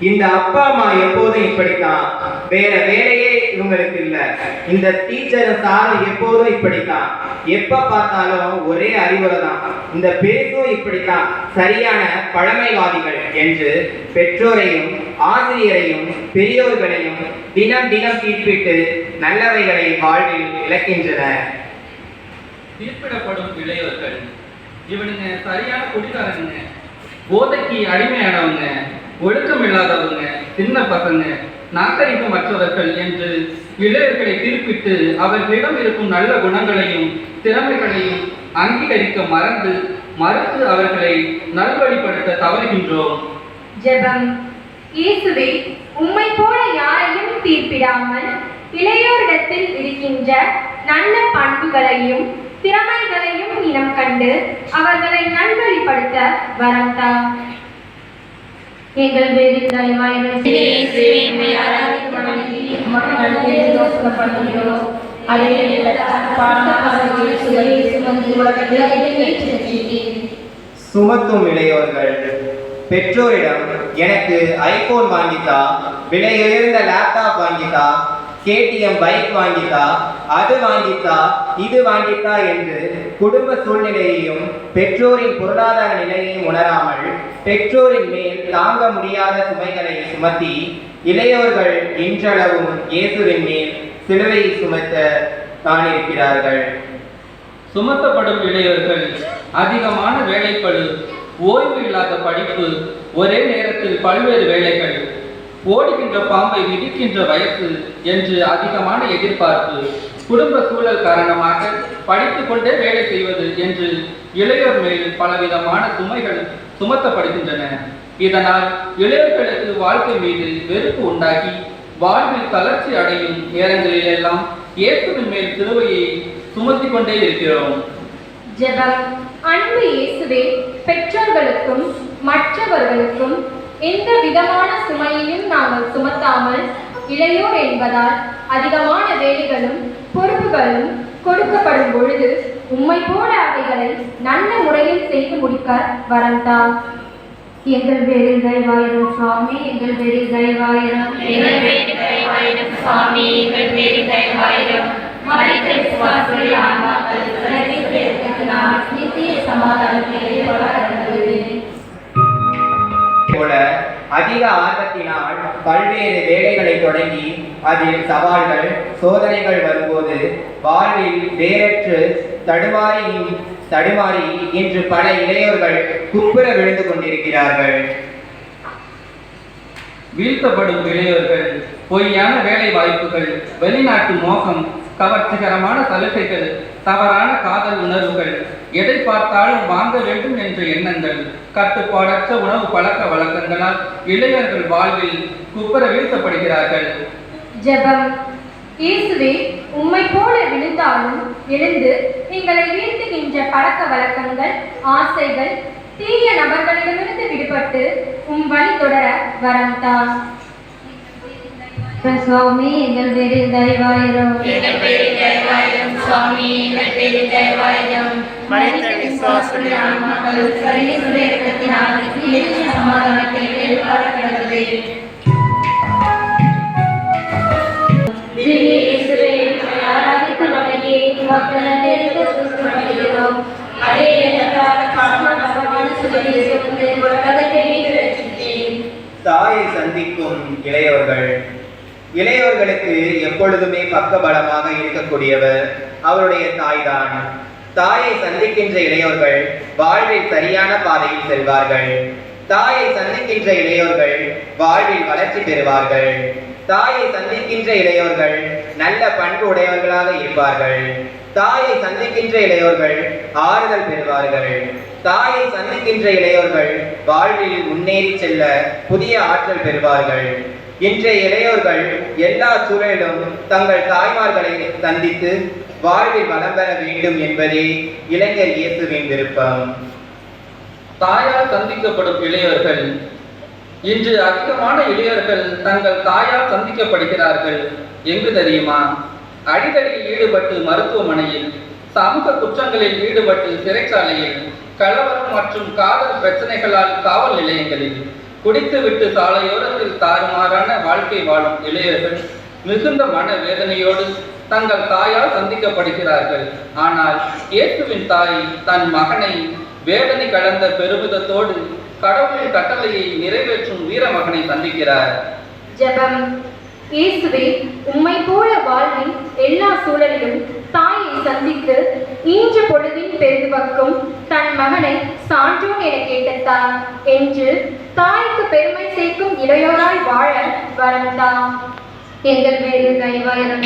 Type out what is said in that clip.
இந்த அப்பா அம்மா எப்போதும் இப்படித்தான். வேற வேலையே இவங்களுக்கு இல்ல. இந்த டீச்சர் சார் எப்போதும் இப்படித்தான். எப்ப பார்த்தாலும் ஒரே அறிவுரை தான் இந்த பெருசும் இப்படித்தான். சரியான பழமைவாதிகள் என்று பெற்றோரையும் ஆசிரியரையும் பெரியோர்களையும் தினம் தினம் தீர்ப்பிட்டு நல்லவைகளை வாழ்வில் இழக்கின்றனர். தீர்ப்பிடப்படும் இளையோர்கள். இவனுங்க சரியான குடிகாரனுங்க போதைக்கு அடிமையானவங்க. ஒழுக்கம் இல்லாதவங்க சின்ன பசங்க நாகரிகமற்றவர்கள் என்று இளையர்களை திருப்பிட்டு அவர்களிடம் இருக்கும் நல்ல குணங்களையும் திறமைகளையும் அங்கீகரிக்க மறந்து மறுத்து அவர்களை நல்வழிப்படுத்த தவறுகின்றோம். ஜெபம். இயேசுவே உம்மை போல யாரையும் தீர்ப்பிடாமல் இளையோரிடத்தில் இருக்கின்ற நல்ல பண்புகளையும் திறமைகளையும் இனம் கண்டு அவர்களை நல்வழிப்படுத்த வரத்தா. எங்கள் பேரில் தயவாயிரம் சுமத்தும் இளையோர்கள் பெற்றோரிடம் எனக்கு ஐபோன் வாங்கித்தா விலை உயர்ந்த லேப்டாப் வாங்கித்தா கேடிஎம் பைக் வாங்கித்தா அது வாங்கித்தா இது வாங்கித்தா என்று குடும்ப சூழ்நிலையையும் பெற்றோரின் பொருளாதார நிலையையும் உணராமல் பெற்றோரின் மேல் தாங்க முடியாத சுமைகளை சுமத்தி இளையோர்கள் இன்றளவும் இயேசுவின் மேல் சிலுவையை சுமத்த காணிருக்கிறார்கள் சுமத்தப்படும் இளையவர்கள் அதிகமான வேலைப்பழு ஓய்வு இல்லாத படிப்பு ஒரே நேரத்தில் பல்வேறு வேலைகள் ஓடுகின்ற பாம்பை மிதிக்கின்ற வயசு என்று அதிகமான எதிர்பார்ப்பு குடும்ப சூழல் காரணமாக படித்துக் கொண்டே வேலை செய்வது என்று இளையோர் மேல் பலவிதமான சுமைகள் சுமத்தப்படுகின்றன. இதனால் இளையர்களுக்கு வாழ்க்கை மீது வெறுப்பு உண்டாகி வாழ்வில் தளர்ச்சி அடையும் நேரங்களில் எல்லாம் இயேசுவின் மேல் சிலுவையை சுமத்திக் கொண்டே இருக்கிறோம். ஜெபம். அன்பு இயேசுவே பெற்றோர்களுக்கும் மற்றவர்களுக்கும் எந்த விதமான சுமையையும் நாங்கள் சுமத்தாமல் இளையோர் என்பதால் அதிகமான வேலைகளும் பொறுப்புகளும் கொடுக்கப்படும் பொழுது உம்மை போல அவைகளை நல்ல முறையில் செய்து முடிக்க வரந்தா எங்கள் பேரில் தயவாயிரம் சுவாமி எங்கள் பேரில் தயவாயிரம் எங்கள் பேரில் தயவாயிரம் சுவாமி எங்கள் பேரில் தயவாயிரம் பல்வேறு வேலைகளை தொடங்கி அதில் சவால்கள் சோதனைகள் வரும்போது வாழ்வில் வேறற்று தடுமாறி தடுமாறி இன்று பல இளையோர்கள் குப்புற விழுந்து கொண்டிருக்கிறார்கள். வீழ்த்தப்படும் இளையோர்கள் பொய்யான வேலை வாய்ப்புகள் வெளிநாட்டு மோகம் கவர்ச்சிகரமான சலுகைகள் தவறான காதல் உணர்வுகள். எதை பார்த்தாலும் வாங்க வேண்டும் என்ற எண்ணங்கள். கட்டுப்பாடற்ற உணவு பழக்க வழக்கங்களால் இளைஞர்கள் வாழ்வில் குப்புற வீழ்த்தப்படுகிறார்கள் ஜெபம். இயேசுவே உம்மை போல விழுந்தாலும் எழுந்து எங்களை வீழ்த்துகின்ற பழக்க வழக்கங்கள் ஆசைகள் தீய நபர்களிடமிருந்து விடுபட்டு உம் வழி தொடர வரம் தா சுவாமி எங்கள் பேரில் தயவாயிரும். எங்கள் பேரில் தயவாயிரும் சுவாமி எங்கள் பேரில் தயவாயிரும் மனித விசுவாசத்தில் ஆன்மாக்கள் எப்பொழுதுமே எப்பொழுதுமே பக்கபலமாக இருக்கக்கூடியவர் அவருடைய தாய்தான். தாயை சந்திக்கின்ற இளையோர்கள் வாழ்வில் சரியான பாதையில் செல்வார்கள். தாயை சந்திக்கின்ற இளையோர்கள் வாழ்வில் வளர்ச்சி பெறுவார்கள். தாயை சந்திக்கின்ற இளையோர்கள் நல்ல பண்பு உடையவர்களாக இருப்பார்கள். தாயை சந்திக்கின்ற இளையோர்கள் ஆறுதல் பெறுவார்கள். தாயை சந்திக்கின்ற இளையோர்கள் வாழ்வில் முன்னேறி செல்ல புதிய ஆற்றல் பெறுவார்கள். இன்றைய இளையோர்கள் எல்லா சூழலிலும் தங்கள் தாய்மார்களை சந்தித்து வாழ்வில் வளம் பெற வேண்டும் என்பதே இளைஞர் இயேசுவின் விருப்பம் தாயால் சந்திக்கப்படும் இளையவர்கள் இன்று அதிகமான இளையர்கள் தங்கள் தாயால் சந்திக்கப்படுகிறார்கள். எங்கு தெரியுமா? அடிதடியில் ஈடுபட்டு மருத்துவமனையில் சமூக குற்றங்களில் ஈடுபட்டு சிறைச்சாலையில் கலவரம் மற்றும் காதல் பிரச்சனைகளால் காவல் நிலையங்களில் குடித்துவிட்டு சாலையோரத்தில் தாறுமாறான வாழ்க்கை வாழும் இளையர்கள் மிகுந்த மன வேதனையோடு தங்கள் தாயால் சந்திக்கப்படுகிறார்கள். ஆனால் இயேசுவின் தாய் தன் மகனை வேதனை கலந்த பெருமிதத்தோடு கடவுளின் கட்டளையை நிறைவேற்றும் வீரமகனை சந்திக்கிறார். ஜபம். இயேசுவே உம்மை போல வாழ்வின் எல்லா சூழலிலும் தாயை சந்தித்து ஈன்ற பொழுதின் பெருதுவக்கும் தன் மகனை சான்றோன் என கேட்டத்தான் என்று தாய்க்கு பெருமை சேர்க்கும் இளையோராய் வாழ வரம் எங்கள் பேரில் கைவாயிரம்